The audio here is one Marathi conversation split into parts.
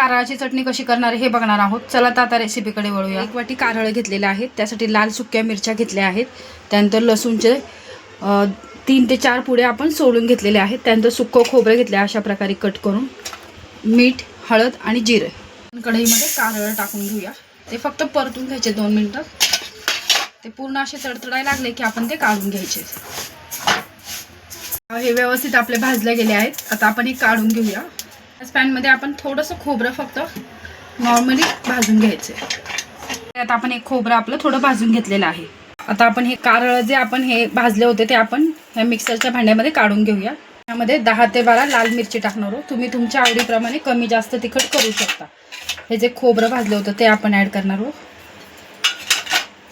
कारळाची चटणी कशी करणार आहे हे बघणार आहोत. चला तर आता रेसिपीकडे वळूया. एक वाटी कारळ घेतलेले आहेत त्यासाठी लाल सुक्या मिरच्या घेतल्या आहेत. त्यानंतर लसूणचे तीन ते चार पुढे आपण सोडून घेतलेले आहेत. त्यानंतर सुक्कं खोबरं घेतले अशा प्रकारे कट करून. मीठ हळद आणि जिरे. कढईमध्ये कारळ टाकून घेऊया. ते फक्त परतून घ्यायचे दोन मिनटं. ते पूर्ण असे तडतडायला लागले की आपण ते काढून घ्यायचे. हे व्यवस्थित आपले भाजले गेले आहेत. आता आपण हे काढून घेऊया. पॅनमध्ये आपण थोडंसं खोबरं फक्त नॉर्मली भाजून घ्यायचं. त्यात आपण एक खोबरं आपलं थोडं भाजून घेतलेलं आहे. आता आपण हे कारळ जे आपण हे भाजले होते ते आपण ह्या मिक्सरच्या भांड्यामध्ये काढून घेऊया. त्यामध्ये दहा ते बारा लाल मिरची टाकणार आहोत. तुम्ही तुमच्या आवडीप्रमाणे कमी जास्त तिखट करू शकता. हे जे खोबरं भाजलं होतं ते आपण ॲड करणार आहोत.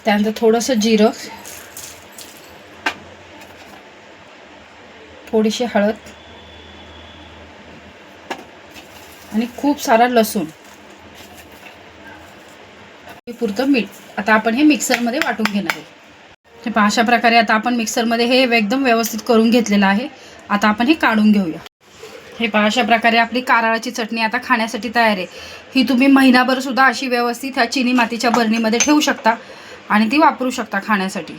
त्यानंतर थोडंसं जिरं. थोडीशी हळद. आणि खूप सारा लसूण. हे पुरतं मीठ. आता आपण हे मिक्सरमध्ये वाटून घेणार आहे. हे पहा अशा प्रकारे आता आपण मिक्सरमध्ये हे एकदम व्यवस्थित करून घेतलेलं आहे. आता आपण हे काढून घेऊया. हे पहा अशा प्रकारे आपली कारळाची चटणी आता खाण्यासाठी तयार आहे. ही तुम्ही महिनाभर सुद्धा अशी व्यवस्थित ह्या चिनी मातीच्या बरणीमध्ये ठेवू शकता आणि ती वापरू शकता खाण्यासाठी.